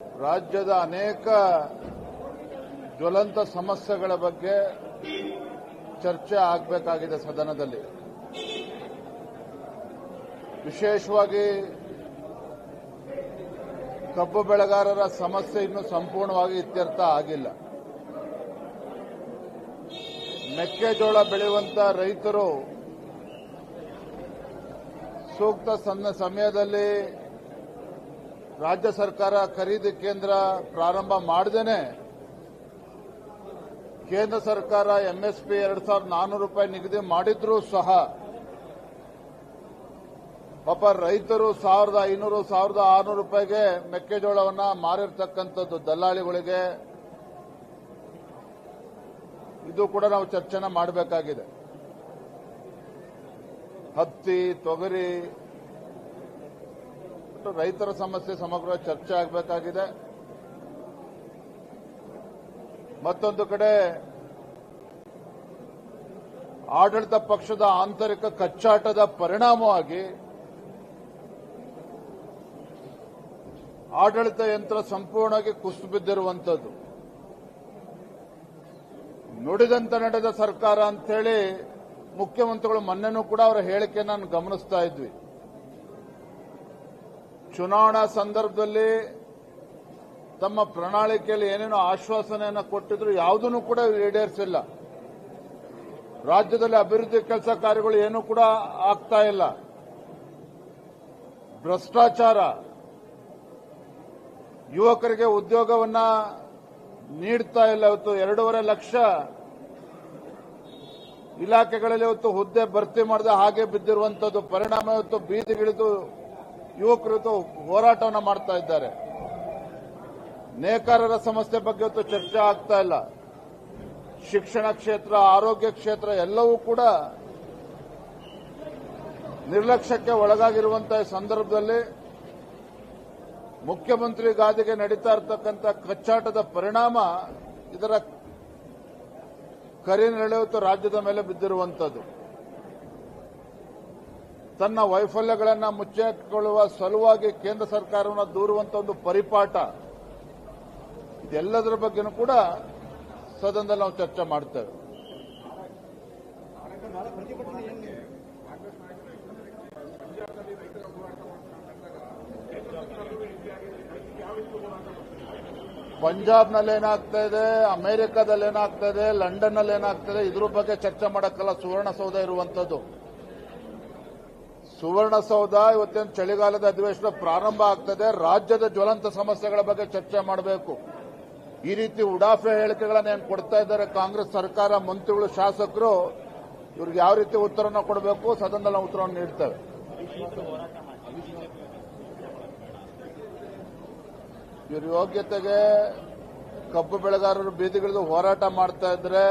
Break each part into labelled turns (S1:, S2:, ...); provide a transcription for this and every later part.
S1: ರಾಜ್ಯದ ಅನೇಕ ಜ್ವಲಂತ ಸಮಸ್ಯೆಗಳ ಬಗ್ಗೆ ಚರ್ಚೆ ಆಗಬೇಕಾಗಿದೆ ಸದನದಲ್ಲಿ. ವಿಶೇಷವಾಗಿ ಕಬ್ಬು ಬೆಳೆಗಾರರ ಸಮಸ್ಯೆ ಇನ್ನೂ ಸಂಪೂರ್ಣವಾಗಿ ಇತ್ಯರ್ಥ ಆಗಿಲ್ಲ. ಮೆಕ್ಕೆಜೋಳ ಬೆಳೆಯುವಂತ ರೈತರು ಸೂಕ್ತ ಸಮಯದಲ್ಲಿ ರಾಜ್ಯ ಸರ್ಕಾರ ಖರೀದಿ ಕೇಂದ್ರ ಪ್ರಾರಂಭ ಮಾಡದೇನೆ. ಕೇಂದ್ರ ಸರ್ಕಾರ ಎಂಎಸ್ಪಿ ಎರಡ್ ಸಾವಿರದ ನಾನ್ನೂರು ರೂಪಾಯಿ ನಿಗದಿ ಮಾಡಿದ್ರೂ ಸಹ ಪಾಪ ರೈತರು ಸಾವಿರದ ಐನೂರು, ಸಾವಿರದ ಆರುನೂರು ರೂಪಾಯಿಗೆ ಮೆಕ್ಕೆಜೋಳವನ್ನು ಮಾರಿರ್ತಕ್ಕಂಥದ್ದು ದಲ್ಲಾಳಿಗಳಿಗೆ ಇದು ಕೂಡ ನಾವು ಚರ್ಚೆನ ಮಾಡಬೇಕಾಗಿದೆ. ಹತ್ತಿ, ತೊಗರಿ ಒಟ್ಟು ರೈತರ ಸಮಸ್ಯೆ ಸಮಗ್ರ ಚರ್ಚೆ ಆಗಬೇಕಾಗಿದೆ. ಮತ್ತೊಂದು ಕಡೆ, ಆಡಳಿತ ಪಕ್ಷದ ಆಂತರಿಕ ಕಚ್ಚಾಟದ ಪರಿಣಾಮವಾಗಿ ಆಡಳಿತ ಯಂತ್ರ ಸಂಪೂರ್ಣವಾಗಿ ಕುಸಿದು ನುಡಿದಂತ ನಡೆದ ಸರ್ಕಾರ ಅಂತೇಳಿ ಮುಖ್ಯಮಂತ್ರಿಗಳು ಮೊನ್ನೆನೂ ಕೂಡ ಅವರ ಹೇಳಿಕೆ ನಾನು ಗಮನಿಸ್ತಾ ಇದ್ವಿ. ಚುನಾವಣಾ ಸಂದರ್ಭದಲ್ಲಿ ತಮ್ಮ ಪ್ರಣಾಳಿಕೆಯಲ್ಲಿ ಏನೇನೋ ಆಶ್ವಾಸನೆಯನ್ನು ಕೊಟ್ಟಿದ್ರು ಯಾವುದನ್ನು ಕೂಡ ಈಡೇರಿಸಿಲ್ಲ. ರಾಜ್ಯದಲ್ಲಿ ಅಭಿವೃದ್ಧಿ ಕೆಲಸ ಕಾರ್ಯಗಳು ಏನೂ ಕೂಡ ಆಗ್ತಾ ಇಲ್ಲ. ಭ್ರಷ್ಟಾಚಾರ. ಯುವಕರಿಗೆ ಉದ್ಯೋಗವನ್ನ ನೀಡ್ತಾ ಇಲ್ಲ ಇವತ್ತು ಎರಡೂವರೆ ಲಕ್ಷ ಇಲಾಖೆಗಳಲ್ಲಿ ಇವತ್ತು ಹುದ್ದೆ ಭರ್ತಿ ಮಾಡದೆ ಹಾಗೆ ಬಿದ್ದಿರುವಂತದ್ದು ಪರಿಣಾಮ ಇವತ್ತು ಬೀದಿಗಿಳಿದು ಯುವಕರು ಹೋರಾಟವನ್ನು ಮಾಡ್ತಾ ಇದ್ದಾರೆ. ನೇಕಾರರ ಸಮಸ್ಯೆ ಬಗ್ಗೆ ಇವತ್ತು ಚರ್ಚೆ ಆಗ್ತಾ ಇಲ್ಲ. ಶಿಕ್ಷಣ ಕ್ಷೇತ್ರ, ಆರೋಗ್ಯ ಕ್ಷೇತ್ರ ಎಲ್ಲವೂ ಕೂಡ ನಿರ್ಲಕ್ಷ್ಯಕ್ಕೆ ಒಳಗಾಗಿರುವಂತಹ ಸಂದರ್ಭದಲ್ಲಿ ಮುಖ್ಯಮಂತ್ರಿ ಗಾದಿಗೆ ನಡೀತಾ ಇರತಕ್ಕಂಥ ಕಚ್ಚಾಟದ ಪರಿಣಾಮ ಇದರ ಕರಿನೆಳೆಯುತ್ತ ರಾಜ್ಯದ ಮೇಲೆ ಬಿದ್ದಿರುವಂಥದ್ದು ತನ್ನ ವೈಫಲ್ಯಗಳನ್ನು ಮುಚ್ಚಿಕೊಳ್ಳುವ ಸಲುವಾಗಿ ಕೇಂದ್ರ ಸರ್ಕಾರವನ್ನು ದೂರುವಂತ ಒಂದು ಪರಿಪಾಠ. ಇದೆಲ್ಲದರ ಬಗ್ಗೆನೂ ಕೂಡ ಸದನದಲ್ಲಿ ನಾವು ಚರ್ಚೆ ಮಾಡ್ತೇವೆ. ಪಂಜಾಬ್ನಲ್ಲಿ ಏನಾಗ್ತಾ ಇದೆ ಅಮೆರಿಕದಲ್ಲಿ ಏನಾಗ್ತಾ ಇದೆ ಲಂಡನ್ನಲ್ಲಿ ಏನಾಗ್ತಾ ಇದೆ, ಇದ್ರ ಬಗ್ಗೆ ಚರ್ಚೆ ಮಾಡೋಕ್ಕಲ್ಲ ಸುವರ್ಣಸೌಧ ಇರುವಂತದ್ದು. ಸುವರ್ಣಸೌಧ ಇವತ್ತಿನ ಚಳಿಗಾಲದ ಅಧಿವೇಶನ ಪ್ರಾರಂಭ ಆಗ್ತದೆ, ರಾಜ್ಯದ ಜ್ವಲಂತ ಸಮಸ್ಯೆಗಳ ಬಗ್ಗೆ ಚರ್ಚೆ ಮಾಡಬೇಕು. ಈ ರೀತಿ ಉಡಾಫೆ ಹೇಳಿಕೆಗಳನ್ನ ಏನು ಕೊಡ್ತಾ ಇದ್ದಾರೆ ಕಾಂಗ್ರೆಸ್ ಸರ್ಕಾರ, ಮಂತ್ರಿಗಳು, ಶಾಸಕರು, ಇವ್ರಿಗೆ ಯಾವ ರೀತಿ ಉತ್ತರವನ್ನು ಕೊಡಬೇಕು, ಸದನದಲ್ಲಿ ಉತ್ತರವನ್ನು ನೀಡ್ತೇವೆ. ಇವ್ರ ಯೋಗ್ಯತೆಗೆ ಕಬ್ಬು ಬೆಳೆಗಾರರು ಬೀದಿಗಿಳಿದು ಹೋರಾಟ ಮಾಡ್ತಾ ಇದ್ರೆ,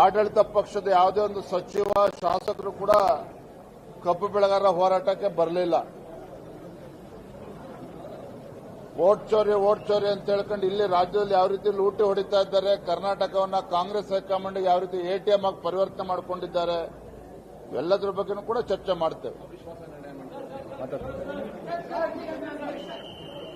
S1: ಆಡಳಿತ ಪಕ್ಷದ ಯಾವುದೇ ಒಂದು ಸಚಿವ, ಶಾಸಕರು ಕೂಡ ಕಬ್ಬು ಬೆಳೆಗಾರರ ಹೋರಾಟಕ್ಕೆ ಬರಲಿಲ್ಲ. ಓಟ್ ಚೋರಿ ಓಟ್ ಚೋರಿ ಅಂತ ಹೇಳ್ಕೊಂಡು ಇಲ್ಲಿ ರಾಜ್ಯದಲ್ಲಿ ಯಾವ ರೀತಿ ಲೂಟಿ ಹೊಡಿತಾ ಇದ್ದಾರೆ ಕರ್ನಾಟಕವನ್ನ ಕಾಂಗ್ರೆಸ್ ಹೈಕಮಾಂಡ್ಗೆ ಯಾವ ರೀತಿ ಎಟಿಎಂ ಆಗಿ ಪರಿವರ್ತನೆ ಮಾಡಿಕೊಂಡಿದ್ದಾರೆ ಎಲ್ಲದರ ಬಗ್ಗೆನೂ ಕೂಡ ಚರ್ಚೆ ಮಾಡ್ತೇವೆ.